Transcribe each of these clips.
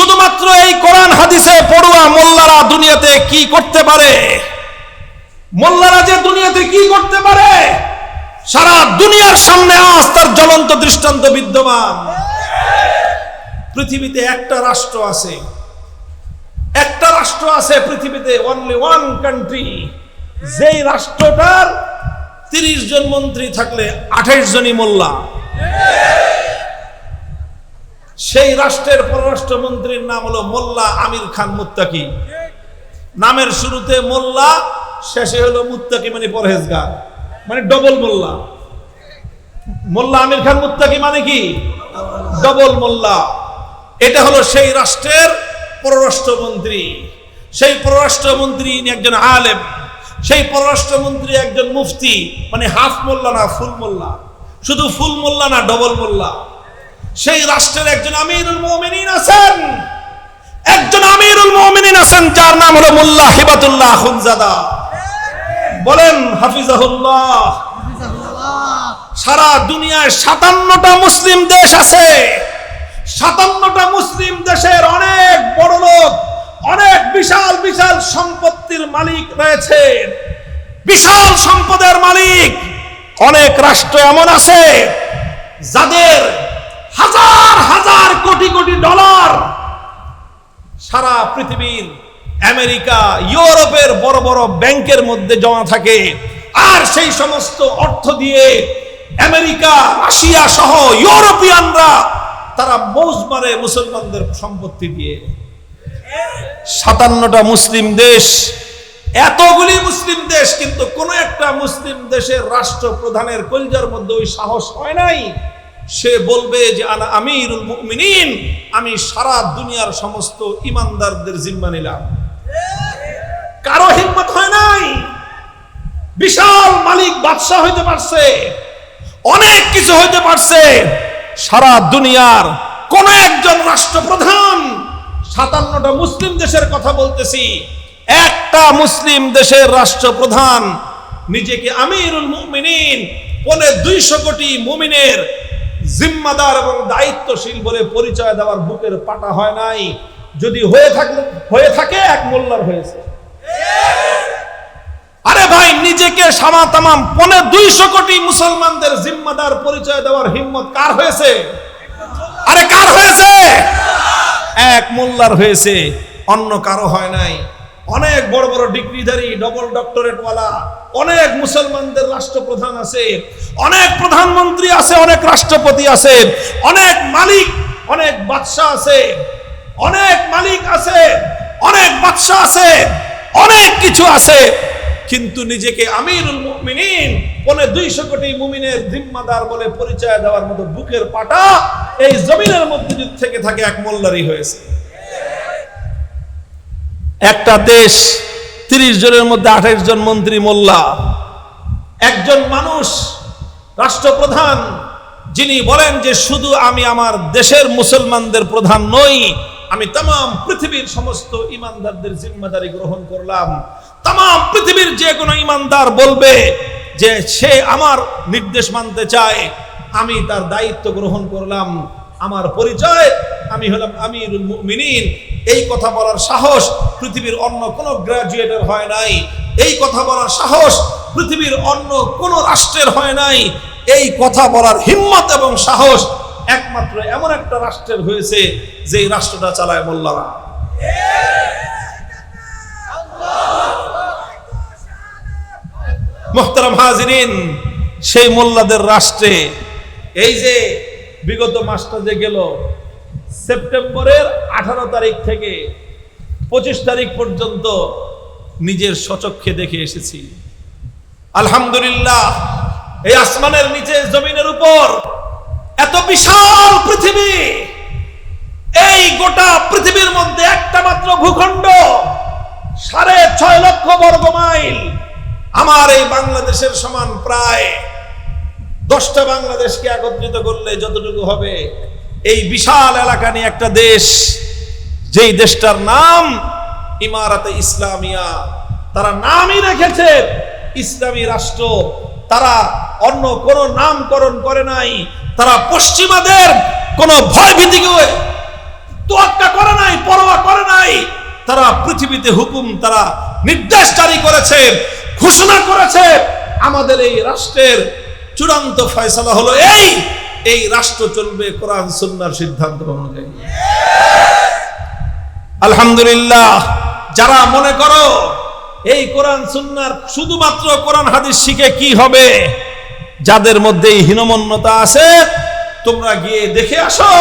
শুধুমাত্র এই কোরআন হাদিসে পড়ুয়া মোল্লারা দুনিয়াতে কি করতে পারে? মোল্লারা যে দুনিয়াতে কি করতে পারে? সারা দুনিয়ার সামনে আজ তার জ্বলন্ত দৃষ্টান্ত বিদ্যমান। পৃথিবীতে একটা রাষ্ট্র আছে। একটা রাষ্ট্র আছে পৃথিবীতে অনলি ওয়ান কান্ট্রি যেই রাষ্ট্রটার তিরিশ জন মন্ত্রী থাকলে আঠাইশ জনই মোল্লা। সেই রাষ্ট্রের পররাষ্ট্রমন্ত্রীর নাম হলো মোল্লা আমির খান মুত্তাকি। নামের শুরুতে মোল্লা, শেষে হলো মুত্তাকি মানে পরহেজগার মানে ডবল মোল্লা। মোল্লা আমির খান মুত্তাকি মানে কি? ডবল মোল্লা। এটা হলো সেই রাষ্ট্রের পররাষ্ট্রমন্ত্রী। সেই পররাষ্ট্রমন্ত্রী একজন আলেম। সেই পররাষ্ট্রমন্ত্রী একজন মুফতি মানে হাফ মোল্লা না, ফুল মোল্লা। শুধু ফুল মোল্লা না, ডবল মোল্লা। সেই রাষ্ট্রের একজন আমিরুল মুমিনিন আছেন। একজন আমিরুল মুমিনিন আছেন, যার নাম হলো মোল্লা হিবাতুল্লাহ খুনজাদা বলেন, হাফিজাহুল্লাহ, সারা দুনিয়ায় সাতান্নটা মুসলিম দেশ আছে। সাতান্নটা মুসলিম দেশের অনেক বড় লোক, অনেক বিশাল বিশাল সম্পত্তির মালিক রয়েছে। বিশাল সম্পদের মালিক, অনেক রাষ্ট্র এমন আছে যাদের হাজার হাজার কোটি কোটি ডলার সারা পৃথিবীর, আমেরিকা, ইউরোপের বড় বড় ব্যাংকের মধ্যে জমা থাকে। আর সেই সমস্ত অর্থ দিয়ে আমেরিকা, রাশিয়া সহ ইউরোপিয়ানরা তারা মৌজ মারে মুসলমানদের সম্পত্তি দিয়ে। সাতান্নটা মুসলিম দেশ। এতগুলি মুসলিম দেশ, কিন্তু কোন একটা মুসলিম দেশের রাষ্ট্রপ্রধানের কলজার মধ্যে ওই সাহস হয় নাই। সে বলবে যে আনা আমিরুল মুমিনিন, আমি সারা দুনিয়ার সমস্ত ইমানদারদের জিম্মা নিলাম। কারও হিম্মত হয় নাই। বিশাল মালিক বাদশাহ হইতে পারছে, অনেক কিছু হইতে পারছে। সারা দুনিয়ার কোন একজন রাষ্ট্রপ্রধান সাতান্নটা মুসলিম দেশের কথা বলতেছি। একটা মুসলিম দেশের রাষ্ট্রপ্রধান, নিজেকে আমিরুল মুমিনিন, পনে দুইশো কোটি মুমিনের জিম্মাদার এবং দায়িত্বশীল বলে পরিচয় দেওয়ার বুকের পাটা হয় নাই। যদি হয়ে থাকলে হয়ে থাকে, এক মোল্লার হয়েছে। আরে ভাই, নিজেকে সামা তামাম পনে দুইশো কোটি মুসলমানদের জিম্মাদার পরিচয় দেওয়ার হিম্মত কার হয়েছে? আরে কার হয়েছে? এক মোল্লার হয়েছে, অন্য কারও হয় নাই। অনেক বড় বড় ডিগ্রিধারী ডবল ডক্টরেট ওয়ালা অনেক মুসলমানদের রাষ্ট্রপ্রধান আছে, অনেক প্রধানমন্ত্রী আছে, অনেক রাষ্ট্রপতি আছে, অনেক মালিক, অনেক বাদশাহ আছে, অনেক মালিক আছে, অনেক বাদশাহ আছে, অনেক কিছু আছে, কিন্তু নিজেকে আমিরুল মুমিনিন, পনে দুইশো কোটি মুমিনের জিম্মাদার বলে পরিচয় দেওয়ার মতো বুকের পাটা এই জমিনের মধ্যে থেকে থাকে এক মোল্লারই হয়েছে। একটা দেশ তিরিশ জনের মধ্যে আঠাইশ জন মন্ত্রী মোল্লা। একজন মানুষ, রাষ্ট্রপ্রধান, যিনি বলেন যে শুধু আমি আমার দেশের মুসলমানদের প্রধান নই, আমি তাম পৃথিবীর সমস্ত ইমানদারদের জিম্মাদারি গ্রহণ করলাম। তাম পৃথিবীর যে কোনো ইমানদার বলবে যে সে আমার নির্দেশ মানতে চায়, আমি তার দায়িত্ব গ্রহণ করলাম। আমার পরিচয়। আমি হলাম আমিরুল মুমিনিন। এই কথা বলার সাহস পৃথিবীর অন্য কোনো গ্রাজুয়েটের হয় নাই। এই কথা বলার সাহস পৃথিবীর অন্য কোনো রাষ্ট্রের হয় নাই। এই কথা বলার হিম্মত এবং সাহস একমাত্র এমন একটা রাষ্ট্রের হয়েছে, যেই রাষ্ট্রটা চালায় মোল্লারা। মোহতারাম হাজিরিন, সেই মোল্লাদের রাষ্ট্রে এই যে বিগত মাসটা যে গেল, সেপ্টেম্বরের আঠারো তারিখ থেকে পঁচিশ তারিখ পর্যন্ত নিজের সচক্ষে দেখে এসেছি। আলহামদুলিল্লাহ, এই আসমানের নিচে, জমিনের উপর এত বিশাল পৃথিবী, এই গোটা পৃথিবীর মধ্যে একটা মাত্র ভূখণ্ড, সাড়ে ছয় লক্ষ বর্গ মাইল। আমার এই বাংলাদেশের সমান প্রায় দশটা বাংলাদেশকে একত্রিত করলে যতটুকু হবে, এই বিশাল এলাকা নিয়ে একটা দেশ, যেই দেশটার নাম ইমারাতে ইসলামিয়া, তারা নামই রেখেছে ইসলামী রাষ্ট্র, তারা অন্য কোন নামকরণ করে নাই, তারা পশ্চিমাদের কোন ভয় ভীতিকে করে নাই, পরোয়া করে নাই, তারা পৃথিবীতে হুকুম, তারা নির্দেশ জারি করেছে, ঘোষণা করেছে, আমাদের এই রাষ্ট্রের চূড়ান্ত ফয়সালা হলো এই এই রাষ্ট্র চলবে কোরআন, সুন্নার সিদ্ধান্ত অনুযায়ী। আলহামদুলিল্লাহ, যারা মনে করো এই কোরআন, সুন্নার শুধুমাত্র কোরআন, হাদিস শিখে কি হবে, যাদের মধ্যে হীনমন্যতা আছে, তোমরা গিয়ে দেখে আসো,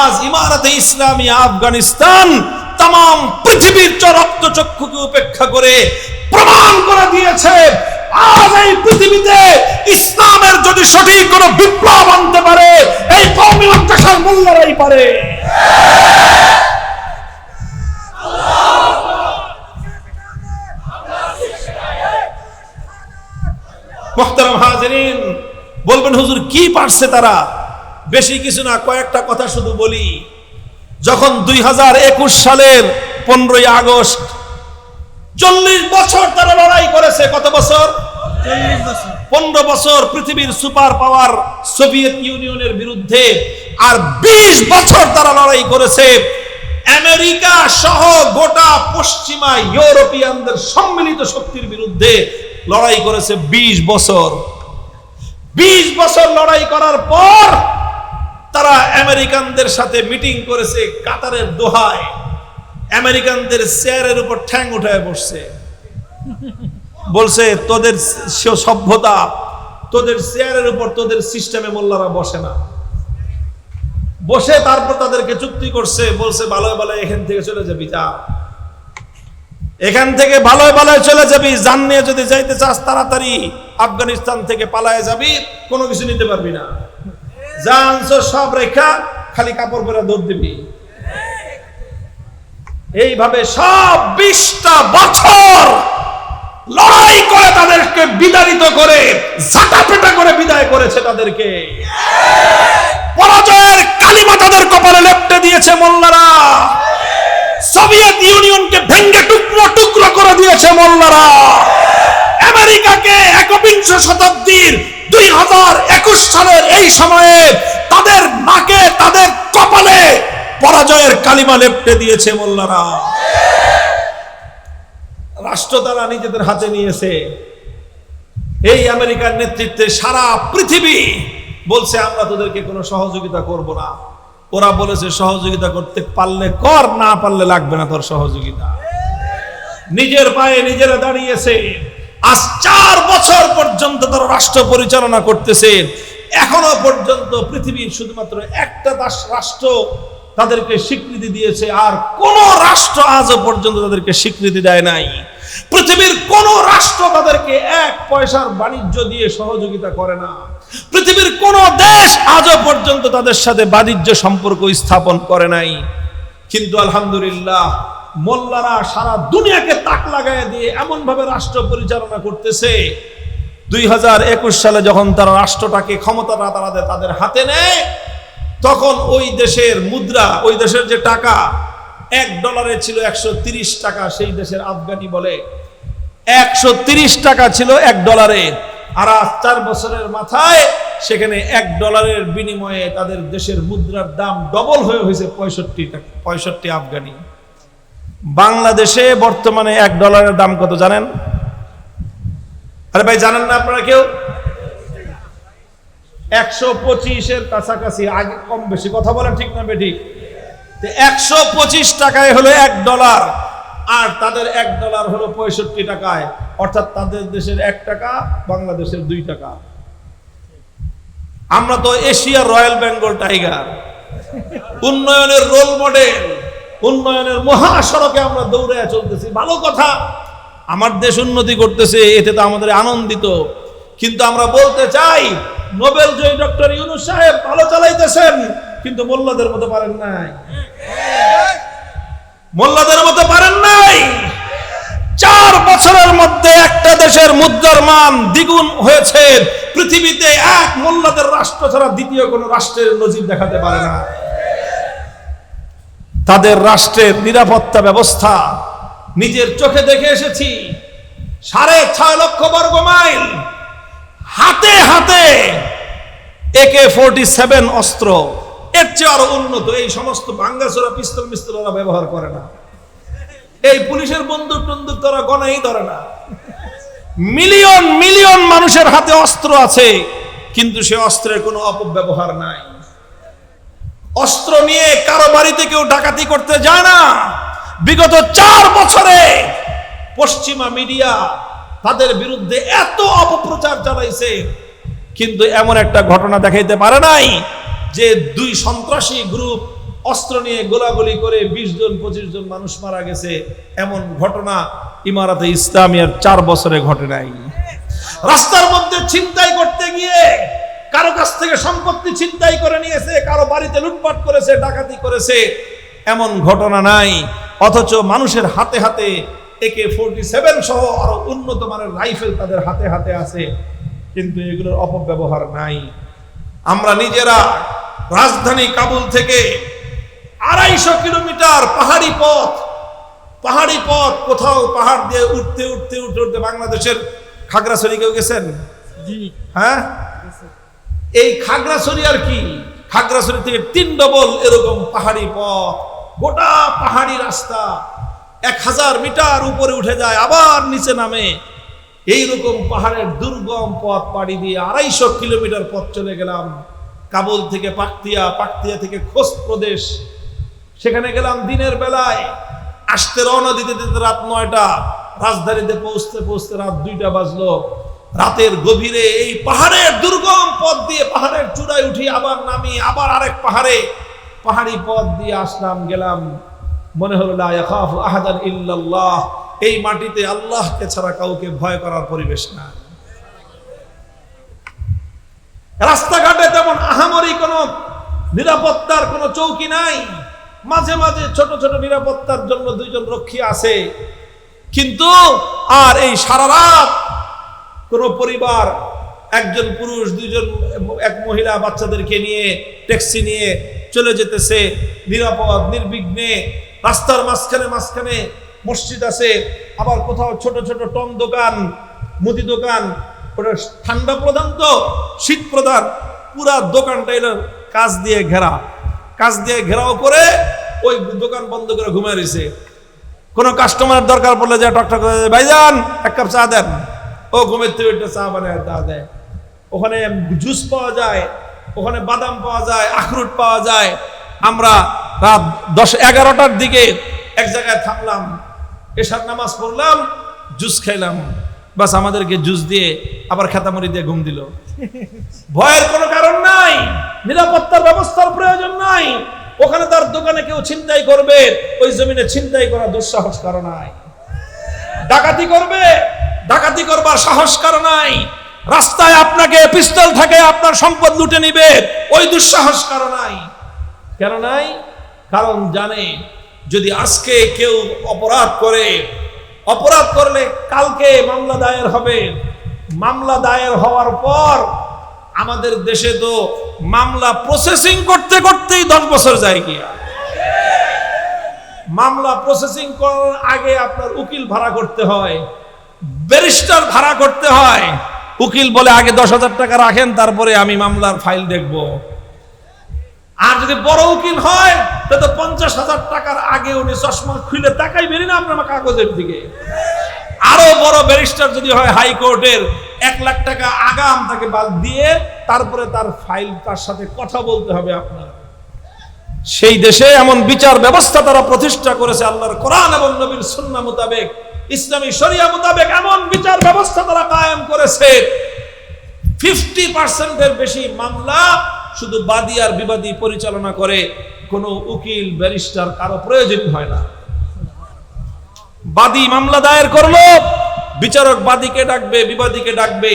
আজ ইমারতে ইসলামী আফগানিস্তান তাম পৃথিবীর রক্ত চক্ষুকে উপেক্ষা করে প্রমাণ করে দিয়েছে আজ এই পৃথিবীতে ইসলামের যদি সঠিক কোনো বিপ্লব আনতে পারে, এই কৌমি মাদ্রাসার মোল্লারাই পারে। বলবেন, হুজুর, কি পারছে তারা? বেশি কিছু না, কয়েকটা কথা শুধু বলি। যখন দুই হাজার একুশ সালের পনেরোই আগস্ট চল্লিশ বছর তারা লড়াই করেছে কত বছর? পনেরো বছর পৃথিবীর সুপার পাওয়ার সোভিয়েত ইউনিয়নের বিরুদ্ধে আর বিশ বছর তারা লড়াই করেছে। আমেরিকা সহ গোটা পশ্চিমা ইউরোপিয়ানদের সম্মিলিত শক্তির বিরুদ্ধে লড়াই করেছে বিশ বছর। বিশ বছর লড়াই করার পর তারা আমেরিকানদের সাথে মিটিং করেছে কাতারের দোহায়। আমেরিকানদের চেয়ারের উপর ঠ্যাং উঠায় বসছে। বলছে, তোদের সভ্যতা, তোদের চেয়ারের উপর তোদের সিস্টেমে মোল্লারা বসে না। বসে তারপর তাদেরকে চুক্তি করছে, বলছে ভালো ভালো এখান থেকে চলে যাবি, যা। এখান থেকে ভালোই ভালোই চলে যাবি জান নিয়ে যদি যাইতে চাস তাড়াতাড়ি, আফগানিস্তান থেকে পালায় যাবি, কোনো কিছু নিতে পারবি না। যা আনছো সব রেখা, খালি কাপড় পরে দৌড় দিবি। এইভাবে সব বিশটা বছর লড়াই করে তাদেরকে বিতাড়িত করে ঝাঁটাপেটা করে বিদায় করেছে তাদেরকে। পরাজয়ের কালিমা তাদের কপালে লেপটে দিয়েছে মোল্লারা। সোভিয়েত ইউনিয়নকে ভেঙ্গে টুকরো টুকরো করে দিয়েছে মোল্লারা। আমেরিকাকে একবিংশ শতাব্দীর দুই হাজার একুশ সালের এই সময়ে তাদের নাকে তাদের কপালে পরাজয়ের কালিমা লেপটে দিয়েছে মোল্লারা। রাষ্ট্র তারা নিজেদের হাতে নিয়েছে। এই আমেরিকার নেতৃত্বে সারা পৃথিবী বলছে, আমরা তোদেরকে কোনো সহযোগিতা করব না। ওরা বলেছে, সহযোগিতা করতে পারলে কর, না পারলে লাগবে না তোর সহযোগিতা। নিজের পায়ে নিজেরা দাঁড়িয়েছে। আজ চার বছর পর্যন্ত তারা রাষ্ট্র পরিচালনা করতেছে। এখনও পর্যন্ত পৃথিবীর শুধুমাত্র একটা রাষ্ট্র তাদেরকে স্বীকৃতি দিয়েছে আর কোন রাষ্ট্র আজও পর্যন্ত তাদেরকে স্বীকৃতি দেয় নাই। পৃথিবীর কোন রাষ্ট্র তাদেরকে এক পয়সার বাণিজ্য দিয়ে সহযোগিতা করে না। পৃথিবীর কোন দেশ আজও পর্যন্ত তাদের সাথে বাণিজ্য সম্পর্ক স্থাপন করে নাই। কিন্তু আলহামদুলিল্লাহ, মোল্লারা সারা দুনিয়াকে তাক লাগায় দিয়ে এমন ভাবে রাষ্ট্র পরিচালনা করতেছে। দুই হাজার একুশ সালে যখন তারা রাষ্ট্রটাকে, ক্ষমতাটা তারা তাদের হাতে নেয় তখন ওই দেশের মুদ্রা, ওই দেশের যে টাকা, এক ডলারে ছিল একশো টাকা, সেই দেশের আফগানি বলে, একশো টাকা ছিল এক ডলারে। আর আজ চার বছরের মাথায় সেখানে এক ডলারের বিনিময়ে তাদের দেশের মুদ্রার দাম ডবল হয়ে হয়েছে পঁয়ষট্টি টাকা পঁয়ষট্টি আফগানি। বাংলাদেশে বর্তমানে এক ডলারের দাম কত জানেন? আরে ভাই, জানেন না আপনারা কেউ? একশো পঁচিশের কাছাকাছি। আগে কম বেশি কথা বলেন, ঠিক না বেটি একশো পঁচিশ টাকায় হলো এক ডলার, আর তাদের এক ডলার হলো পঁয়ষট্টি টাকায়। অর্থাৎ তাদের দেশের এক টাকা, বাংলাদেশের দুই টাকা। আমরা তো এশিয়া রয়্যাল বেঙ্গল টাইগার। উন্নয়নের রোল মডেল, উন্নয়নের মহাসড়কে আমরা দৌড়ে চলতেছি। ভালো কথা, আমার দেশ উন্নতি করতেছে, এতে তো আমাদের আনন্দিত। কিন্তু আমরা বলতে চাই, নোবেল জয়ী ডক্টর ইউনুস সাহেব ভালো চালাইতেছেন, কিন্তু মোল্লাদের মতো পারেন নাই। মোল্লাদের মতো পারেন নাই। চার বছরের মধ্যে একটা দেশের মুদ্রার মান দ্বিগুণ হয়েছে। পৃথিবীতে এক মোল্লাদের রাষ্ট্র ছাড়া দ্বিতীয় কোন রাষ্ট্রের নজির দেখাতে পারে না। তাদের রাষ্ট্রের নিরাপত্তা ব্যবস্থা নিজের চোখে দেখে এসেছি। সাড়ে ছয় লক্ষ বর্গ মাইল হাতে হাতে একে ফোরটি সেভেন অস্ত্র। এর চেয়ে আরও উন্নত, এই সমস্ত বাঙ্গাসোরা পিস্তল মিস্তল ওরা ব্যবহার করে না। এই পুলিশের বন্দুক টন্দুক তারা গণেই ধরে না। মিলিয়ন মিলিয়ন মানুষের হাতে অস্ত্র আছে, কিন্তু সে অস্ত্রের কোনো অপব্যবহার নাই। অস্ত্র নিয়ে কারও বাড়িতে কেউ ডাকাতি করতে যায় না। বিগত চার বছরে পশ্চিমা মিডিয়া তাদের বিরুদ্ধে এত অপপ্রচার চালাইছে, কিন্তু এমন একটা ঘটনা দেখাইতে পারে নাই যে দুই সন্ত্রাসী গ্রুপ অস্ত্র নিয়ে গোলাগুলি করে বিশ জন, পঁচিশ জন মানুষ মারা গেছে। এমন ঘটনা ইমারাতে ইসলামিয়ার চার বছরে ঘটে নাই। রাস্তার মধ্যে ছিনতাই করতে গিয়ে কারও কাছ থেকে সম্পত্তি ছিনতাই করে নিয়েছে, কারও বাড়িতে লুটপাট করেছে, ডাকাতি করেছে, এমন ঘটনা নাই। অথচ মানুষের হাতে হাতে একে ফোরটি সেভেন সহ আরও উন্নত মানের রাইফেল তাদের হাতে হাতে আছে কিন্তু এগুলোর অপব্যবহার নাই। আমরা নিজেরা রাজধানী কাবুল থেকে আড়াইশো কিলোমিটার পাহাড়ি পথ পাহাড়ি পথ কোথাও পাহাড় দিয়ে উঠতে উঠতে উঠতে উঠতে বাংলাদেশের খাগড়াছড়ি কেউ গেছেন হ্যাঁ? এই খাগড়াছড়ি আর কি? খাগড়াছড়ি থেকে তিন ডবল এরকম পাহাড়ি পথ গোটা পাহাড়ি রাস্তা। এক হাজার মিটার উপরে উঠে যায়, আবার নিচে নামে। এইরকম পাহাড়ের দুর্গম পথ পাড়ি দিয়ে আড়াইশো কিলোমিটার পথ চলে গেলাম। কাবুল থেকে পাকতিয়া পাকতিয়া থেকে খোস প্রদেশ। সেখানে গেলাম দিনের বেলায়। আসতে রওনা দিতে দিতে রাত নয়টা, রাজধানীতে পৌঁছতে পৌঁছতে রাত দুইটা বাজলো। রাতের গভীরে এই পাহাড়ের দুর্গম পথ দিয়ে পাহাড়ের চূড়ায় উঠি, আবার নামি, আবার আরেক পাহাড়ে। পাহাড়ি পথ দিয়ে আসলাম, গেলাম মনে হলো আহাদান ইল্লাল্লাহ। এই মাটিতে আল্লাহকে ছাড়া কাউকে ভয় করার পরিবেশ না রাস্তাঘাটে তেমন আহামরি কোনো নিরাপত্তার কোনো চৌকি নাই। মাঝে মাঝে ছোট ছোট নিরাপত্তার জন্য দুইজন রক্ষী আছে। কিন্তু আর এই সারা রাত কোন পরিবার, একজন পুরুষ, দুইজন, এক মহিলা বাচ্চাদেরকে নিয়ে, ট্যাক্সি নিয়ে চলে যেতেছে। নিরাপদ, নির্বিঘ্নে রাস্তার মাঝখানে মাঝখানে মসজিদ আছে, আবার কোথাও ছোট ছোট টং দোকান, মুদি দোকান, ওটা ঠান্ডা প্রধান তো, শীত প্রধান, পুরা দোকানটা এলো কাজ দিয়ে ঘেরা। কাজ দিয়ে ঘেরাও করে ওই দোকান বন্ধ করে ঘুমিয়ে রয়েছে। কোনো কাস্টমার দরকার পড়লে যে টকটক ভাইজান, এক কাপ চা দেন। ও ঘুমের থেকে একটা চা বানায় চা দেয়। ওখানে জুস পাওয়া যায়, ওখানে বাদাম পাওয়া যায়, আখরুট পাওয়া যায়। আমরা রাত দশ এগারোটার দিকে এক জায়গায় থামলাম এসার নামাজ পড়লাম, জুস খাইলাম। বাস আমাদেরকে জুস দিয়ে আবার খেতামরি দিয়ে ঘুম দিল। ভয়ের কোনো কারণ নাই, নিরাপত্তার ব্যবস্থার প্রয়োজন নাই। ওখানে তার দোকানে কেউ ছিনতাই করবে, ওই জমিনে ছিনতাই করা দুঃসাহস কারণ নাই। ডাকাতি করবে, ডাকাতি করবার সাহস কারণ নাই। রাস্তায় আপনাকে পিস্তল থাকে আপনার সম্পদ লুটে নিবে, ওই দুঃসাহস কারণ নাই। কেন নাই? কারণ জানে, যদি আজকে কেউ অপরাধ করে, অপরাধ করলে কালকে মামলা দায়ের হবে। মামলা দায়ের হওয়ার পর আমাদের দেশে তো মামলা প্রসেসিং করতে করতেই দশ বছর যায় গিয়া। মামলা প্রসেসিং করার আগে আপনার উকিল ভাড়া করতে হয় ব্যারিস্টার ভাড়া করতে হয়। উকিল বলে, আগে দশ হাজার টাকা রাখেন, তারপরে আমি মামলার ফাইল দেখব। আর যদি বড় উকিল হয়, তো পঞ্চাশ হাজার টাকার আগে উনি চশমা খুলে তাকাই বেরি না আপনার কাগজের দিকে। আরও বড় ব্যারিস্টার যদি হয় হাইকোর্টের, এক লাখ টাকা আগাম তাকে বাদ দিয়ে তারপরে তার ফাইল, তার সাথে কথা বলতে হবে আপনার। সেই দেশে এমন বিচার ব্যবস্থা তারা প্রতিষ্ঠা করেছে আল্লাহর কোরআন এবং নবীর সুন্নাহ মোতাবেক। ইসলামী শরিয়া মোতাবেক এমন বিচার ব্যবস্থা তারা কায়েম করেছে। ফিফটি পার্সেন্টের বেশি মামলা শুধু বাদী আর বিবাদী পরিচালনা করে, কোনো উকিল, ব্যারিস্টার কারও প্রয়োজন হয় না। বাদী মামলা দায়ের করল, বিচারক বাদীকে ডাকবে, বিবাদীকে ডাকবে,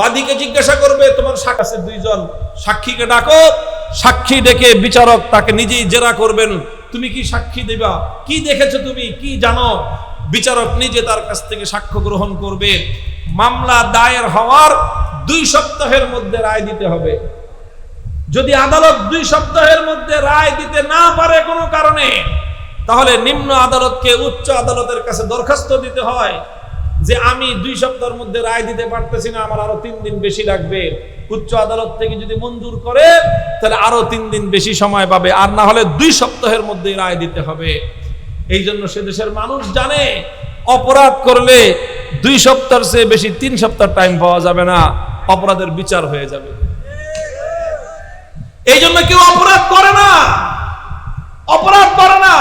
বাদীকে জিজ্ঞাসা করবে, তোমার সাক্ষী দুইজন, সাক্ষীকে ডাকো, সাক্ষী ডেকে বিচারক তাকে নিজেই জেরা করবেন, তুমি কি সাক্ষী দেবা? কি দেখেছ তুমি? কি জানো? বিচারক নিজে তার কাছ থেকে সাক্ষ্য গ্রহণ করবে। মামলা দায়ের হওয়ার দুই সপ্তাহের মধ্যে রায় দিতে হবে। যদি আদালত দুই সপ্তাহের মধ্যে রায় দিতে না পারে কোনো কারণে, তাহলে নিম্ন আদালতকে উচ্চ আদালতের কাছে দরখাস্ত দিতে হয় যে আমি দুই সপ্তাহের মধ্যে রায় দিতে পারতেছি না, আমার আরও তিন দিন বেশি লাগবে। উচ্চ আদালত থেকে যদি মঞ্জুর করে, তাহলে আরও তিন দিন বেশি সময় পাবে, আর না হলে দুই সপ্তাহের মধ্যে রায় দিতে হবে। এই জন্য সে দেশের মানুষ জানে, অপরাধ করলে দুই সপ্তাহের চেয়ে বেশি তিন সপ্তাহ টাইম পাওয়া যাবে না, অপরাধের বিচার হয়ে যাবে। এই জন্য কেউ অপরাধ করে না। অপরাধ করে না।